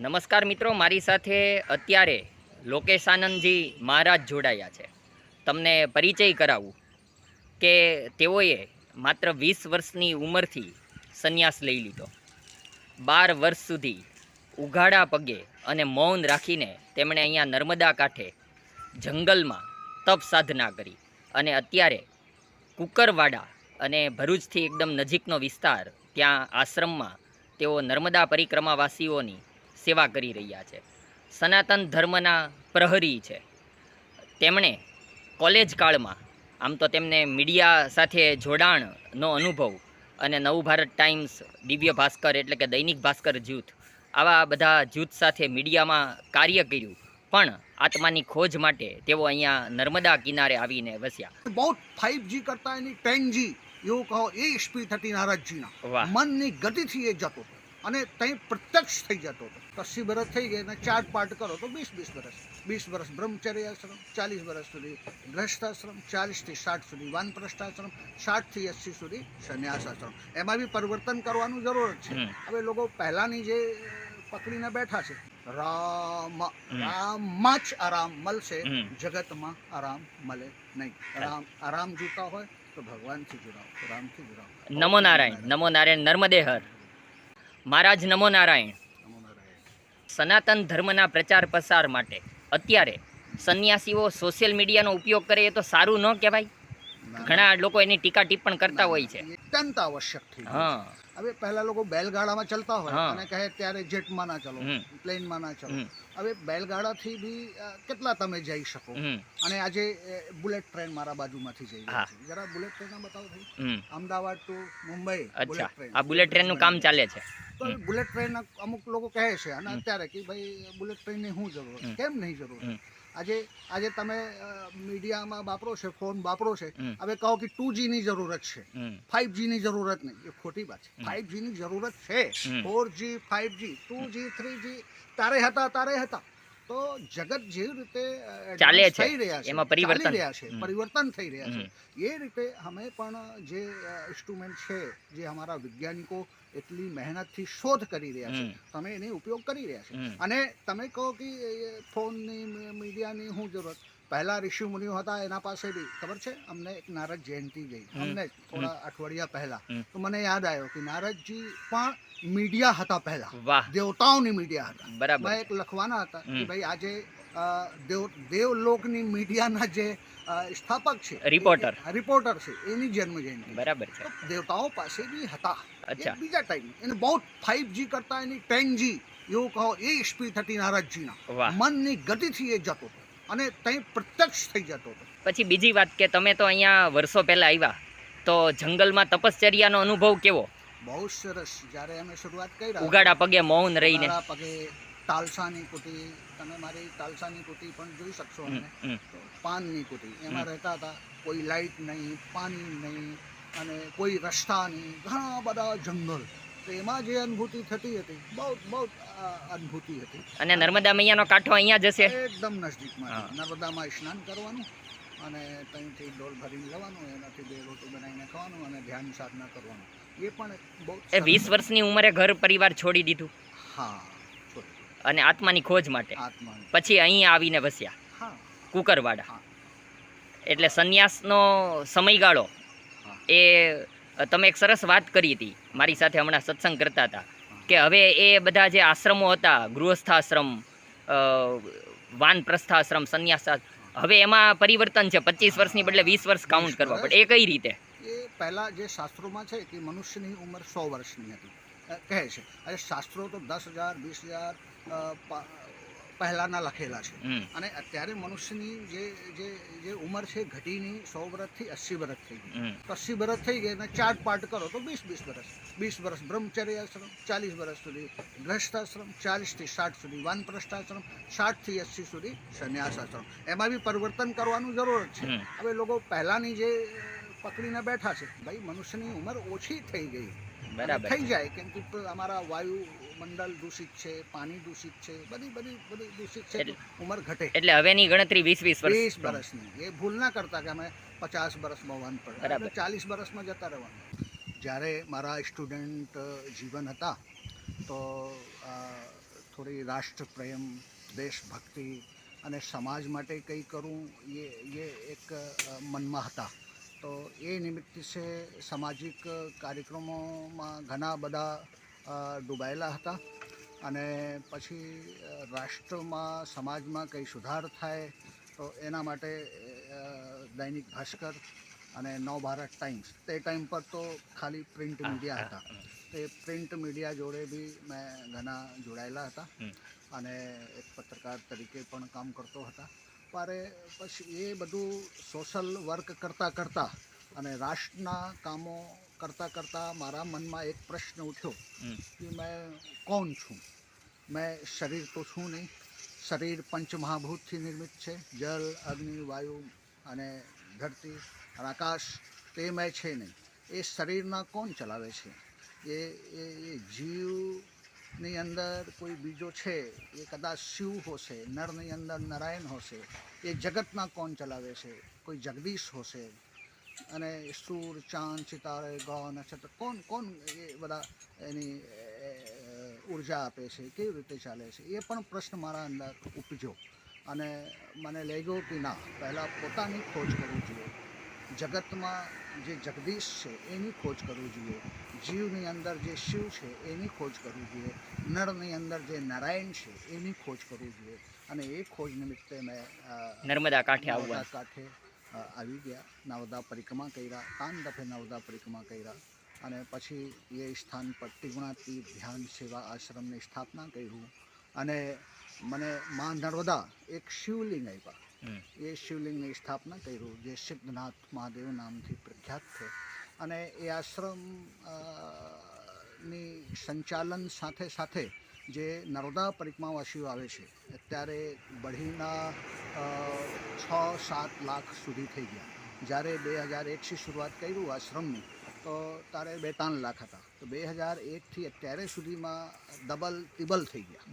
નમસ્કાર મિત્રો, મારી સાથે અત્યારે લોકેશ આનંદજી મહારાજ જોડાયા છે. તમને પરિચય કરાવું કે તેઓએ માત્ર વીસ વર્ષની ઉંમરથી સંન્યાસ લઈ લીધો. બાર વર્ષ સુધી ઉઘાડા પગે અને મૌન રાખીને તેમણે અહીંયા નર્મદા કાંઠે જંગલમાં તપ સાધના કરી અને અત્યારે કુકરવાડા અને ભરૂચથી એકદમ નજીકનો વિસ્તાર ત્યાં આશ્રમમાં તેઓ નર્મદા પરિક્રમાવાસીઓની સેવા કરી રહ્યા છે. સનાતન ધર્મના પ્રહરી છે. તેમણે કોલેજ કાળમાં આમ તો તેમને મીડિયા સાથે જોડાણનો અનુભવ અને નવું ભારત ટાઈમ્સ દિવ્ય ભાસ્કર એટલે કે દૈનિક ભાસ્કર જૂથ આવા બધા જૂથ સાથે મીડિયામાં કાર્ય કર્યું. પણ આત્માની ખોજ માટે તેઓ અહીંયા નર્મદા કિનારે આવીને વસ્યા. બહુ ફાઈવ જી કરતા એની ટેન જી એવું કહો એ સ્પીડ હતી નારદજીના. મનની ગતિથી એ જતો હતો. અને ત્યાં પ્રત્યક્ષ થઈ જતો હતો. કસ્સી વર્ષ થઈ ગયા અને ચાર પાઠ કરો તો વીસ વીસ વર્ષ વીસ વર્ષ બ્રહ્મચર્ય આશ્રમ ચાલીસ વર્ષ સુધી ગ્રહસ્થાશ્રમ ચાલીસથી સાઠ સુધી વાનપ્રસ્થાશ્રમ સાઠથી એંસી સુધી સંન્યાસ આશ્રમ એમાં બી પરિવર્તન કરવાનું જરૂર છે. હવે લોકો પહેલાંની જે પકડીને બેઠા છે રામ. રામમાં જ આરામ મળશે જગતમાં આરામ મળે નહીં. રામ આરામ જોતા હોય તો ભગવાનથી જોડાઓ રામથી જોડાઓ નમો નારાયણ નમો નારાયણ નર્મદે હર મહારાજ નમો નારાયણ સનાતન ધર્મના પ્રચાર પ્રસાર માટે અત્યારે સંન્યાસીઓ સોશિયલ મીડિયાનો ઉપયોગ કરે એ તો સારું ન કહેવાય. ઘણા લોકો એની ટીકા ટિપ્પણ કરતા હોય છે. અત્યંત આવશ્યક હા. હવે પહેલા લોકો બેલગાડામાં ચાલતા હોય અને કહે ત્યારે જેટમાં ના ચલો પ્લેનમાં ના ચલો. હવે બેલગાડાથી બી કેટલા તમે જઈ શકો? અને આજે બુલેટ ટ્રેન મારા બાજુમાંથી જઈ રહી છે. જરા બુલેટ ટ્રેન બતાવો ભાઈ. Ahmedabad to Mumbai bullet train. આ બુલેટ ટ્રેનનું કામ ચાલે છે. તો બુલેટ ટ્રેન અમુક લોકો કહે છે અને અત્યારે કે ભાઈ બુલેટ ટ્રેનની શું જરૂર. કેમ નહીં જરૂર? આજે આજે તમે મીડિયામાં વાપરો છે ફોન વાપરો છે હવે કહો કે ટુ ની જરૂરત છે. ફાઈવની જરૂરત નહીં. એ ખોટી વાત છે. ફાઈવની જરૂરત છે. Four G five G two G three G તારે હતા તારે હતા. તો જગત જેવી રીતે ચાલે છે. એમાં પરિવર્તન. રહ્યા છે પરિવર્તન થઈ રહ્યા છે. એ રીતે અમે પણ જે ઇન્સ્ટ્રુમેન્ટ છે જે અમારા વૈજ્ઞાનિકો એટલી મહેનતથી શોધ કરી રહ્યા છે. તમે એનો ઉપયોગ કરી રહ્યા છે. અને તમે કહો કે ફોનની મીડિયાની શું જરૂરત? પહેલા ઋષિ મુનિઓ હતા એના પાસે બી ખબર છે? અમને એક નારદ જયંતિ ગઈ. અમને થોડા અઠવાડિયા પહેલા. તો મને યાદ આવ્યો કે નારદજી પણ મીડિયા હતા પહેલા. દેવતાઓની મીડિયા હતા. બરાબર એક લખવાના હતા કે ભાઈ આજે દેવ દેવલોકની મીડિયાના જે સ્થાપક છે રિપોર્ટર. રિપોર્ટર છે. એની જન્મ જયંતિ બરાબર છે. દેવતાઓ પાસે બી હતા અચ્છા. બીજા ટાઈમ એને બહુ ફાઈવ જી કરતા એની ટેન જી એવું કહો એ સ્પીડ હતી નારદજીના. મનની ગતિથી એ જતો હતો. અને ત્યાં પ્રત્યક્ષ થઈ જતો હતો. પછી બીજી વાત કે તમે તો અહીંયા વર્ષો પહેલા આવ્યા તો જંગલમાં તપશ્ચર્યાનો અનુભવ કેવો? બહુ સરસ. જ્યારે અમે શરૂઆત કરી ઉગાડા પગે મૌન રહીને. પગે તાલસાની કુટી તમે મારી તાલસાની કુટી પણ જોઈ શકશો અમને. પાનની કુટી એમાં રહેતા હતા કોઈ લાઇટ નહીં પાણી નહીં અને કોઈ રસ્તા નહીં ઘણા બધા જંગલ. તો એમાં જે અનુભૂતિ થતી હતી બહુ બહુ અનુભૂતિ હતી. અને નર્મદા મૈયાનો કાંઠો અહીંયા જશે એકદમ નજદીકમાં નર્મદામાં સ્નાન કરવાનું અને ત્યાંથી ડોલ ભરીને જવાનું એનાથી બે રોટી બનાવીને ખાવાનું અને ધ્યાન સાધના કરવાનું. એ પણ બહુ એ વીસ વર્ષની ઉંમરે ઘર પરિવાર છોડી દીધું? હા અને આત્માની ખોજ માટે? પછી અહીં આવીને વસ્યા? હા. કુકરવાડા. એટલે સંન્યાસનો સમયગાળો એ તમે એક સરસ વાત કરી હતી. મારી સાથે હમણાં સત્સંગ કરતા હતા. કે હવે એ બધા જે આશ્રમો હતા ગૃહસ્થાશ્રમ વાનપ્રસ્થાશ્રમ સંન્યાસ હવે એમાં પરિવર્તન છે. પચીસ વર્ષની બદલે વીસ વર્ષ કાઉન્ટ કરવા પડે. એ કઈ રીતે? એ પહેલા જે શાસ્ત્રોમાં છે કે મનુષ્યની ઉંમર સો વર્ષની હતી. કહે છે. અરે શાસ્ત્રો તો દસ હજાર વીસ હજાર પહેલાના લખેલા છે. અને અત્યારે મનુષ્યની જે જે જે ઉંમર છે ઘટીની સો વર્ષથી અસી વર્ષ થઈ ગઈ. તો અસી વર્ષ થઈ ગઈ અને ચાર પાર્ટ કરો તો વીસ વીસ વર્ષ વીસ વર્ષ બ્રહ્મચર્ય આશ્રમ ચાલીસ વર્ષ સુધી ગ્રહસ્થાશ્રમ ચાલીસથી સાઠ સુધી વાનપ્રસ્થાશ્રમ સાઠથી અસી સુધી સંન્યાસ આશ્રમ એમાં બી પરિવર્તન કરવાનું જરૂર છે. હવે લોકો પહેલાંની જે પકડીને બેઠા છે ભાઈ મનુષ્યની ઉંમર ઓછી થઈ ગઈ. બરાબર. થઈ જાય કેમ કે અમારા વાયુ મંડળ દૂષિત છે પાણી દૂષિત છે બધી બધી બધી દૂષિત છે ઉંમર ઘટે. એટલે હવેની ગણતરી વીસ વીસ વીસ વર્ષની. એ ભૂલ ના કરતા કે અમે પચાસ વર્ષમાં વન પડે. ચાલીસ વર્ષમાં જતા રહેવાનું. જ્યારે મારા સ્ટુડન્ટ જીવન હતા તો થોડી રાષ્ટ્રપ્રેમ દેશભક્તિ અને સમાજ માટે કંઈ કરું એ એ એક મનમાં હતા. તો એ નિમિત્તે સામાજિક કાર્યક્રમોમાં ઘણા બધા ડૂબાયેલા હતા. અને પછી રાષ્ટ્રમાં સમાજમાં કંઈ સુધાર થાય તો એના માટે દૈનિક ભાસ્કર અને નવ ભારત ટાઈમ્સ તે ટાઈમ પર તો ખાલી પ્રિન્ટ મીડિયા હતા. તે પ્રિન્ટ મીડિયા જોડે બી મેં ઘણા જોડાયેલા હતા. અને એક પત્રકાર તરીકે પણ કામ કરતો હતા. મારે પછી એ બધું સોશલ વર્ક કરતાં કરતાં અને રાષ્ટ્રના કામો કરતાં કરતાં મારા મનમાં એક પ્રશ્ન ઉઠ્યો કે મેં કોણ છું? મેં શરીર તો છું નહીં. શરીર પંચમહાભૂતથી નિર્મિત છે. જલ અગ્નિ વાયુ અને ધરતી અને આકાશ તે મેં છે નહીં. એ શરીરના કોણ ચલાવે છે? એ એ એ જીવની અંદર કોઈ બીજો છે, એ કદાચ શિવ હશે નરની અંદર નારાયણ હશે, એ જગતમાં કોણ ચલાવે છે? કોઈ જગદીશ હશે? અને સૂર, ચાંદ, સિતારે ગૌ નક્ષત્ર, કોણ કોણ એ બધા એની ઊર્જા આપે છે? કેવી રીતે ચાલે છે? એ પણ પ્રશ્ન મારા અંદર ઉપજ્યો. અને મને લાગ્યો કે ના, પહેલાં પોતાની ખોજ કરવી જોઈએ. જગતમાં જે જગદીશ છે એની ખોજ કરવી જોઈએ. જીવની અંદર જે શિવ છે એની ખોજ કરવી જોઈએ. નળની અંદર જે નારાયણ છે એની ખોજ કરવી જોઈએ. અને એ ખોજ નિમિત્તે મેં નર્મદા કાંઠે નર્મદા કાંઠે આવી ગયા. નર્મદા પરિક્રમા કર્યા તાન દફે નર્મદા પરિક્રમા કર્યા. અને પછી એ સ્થાન પર ત્રિગુણાતી ધ્યાન સેવા આશ્રમની સ્થાપના કર્યું. અને મને મા નર્મદા એક શિવલિંગ આપ્યા. એ શિવલિંગની સ્થાપના કર્યું જે સિદ્ધનાથ મહાદેવ નામથી પ્રખ્યાત છે. અને એ આશ્રમની સંચાલન સાથે સાથે જે નર્મદા પરિક્રમાવાસીઓ આવે છે અત્યારે બઢીના છ સાત લાખ સુધી થઈ ગયા. જ્યારે બે હજાર એકથી શરૂઆત કર્યું આશ્રમની તો ત્યારે બે ત્રણ લાખ હતા. તો બે હજાર એકથી અત્યારે સુધીમાં ડબલ તિબલ થઈ ગયા.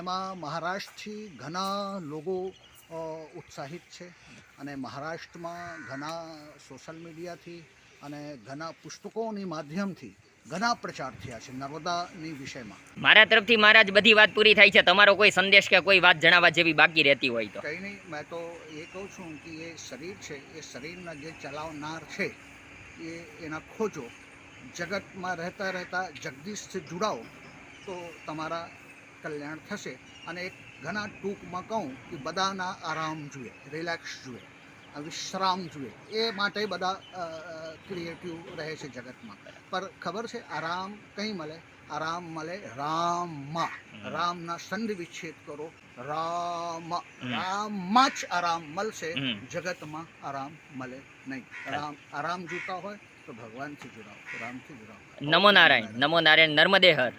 એમાં મહારાષ્ટ્રથી ઘણા લોકો ઉત્સાહિત છે અને મહારાષ્ટ્રમાં ઘણા સોશિયલ મીડિયાથી અને ઘણા પુસ્તકોની માધ્યમથી ઘણા પ્રચાર થયા છે નર્મદાની વિષયમાં. મારા તરફથી મહારાજ બધી વાત પૂરી થાય છે. તમારો કોઈ સંદેશ કે કોઈ વાત જણાવવા જેવી બાકી રહેતી હોય તો. કંઈ નહીં મેં તો એ કહું છું કે એ શરીર છે એ શરીરના જે ચલાવનાર છે એ એના ખોજો જગતમાં રહેતા રહેતા જગદીશથી જોડાઓ તો તમારા કલ્યાણ થશે. અને એક ઘણા ટૂંકમાં કહું કે બધાના આરામ જોઈએ રિલેક્સ જોઈએ વિશ્રામ જોઈએ. એ માટે બધા ક્રિએટિવ રહે છે જગતમાં. પર ખબર છે આરામ કંઈ મળે? આરામ મળે રામમાં. રામના સંધિ વિચ્છેદ કરો રામ રામમાં જ આરામ મળશે. જગતમાં આરામ મળે નહીં. રામ આરામ જોતા હોય તો ભગવાનથી જોડાઓ રામથી જોડાઓ. નમો નારાયણ નમો નારાયણ નર્મદે હર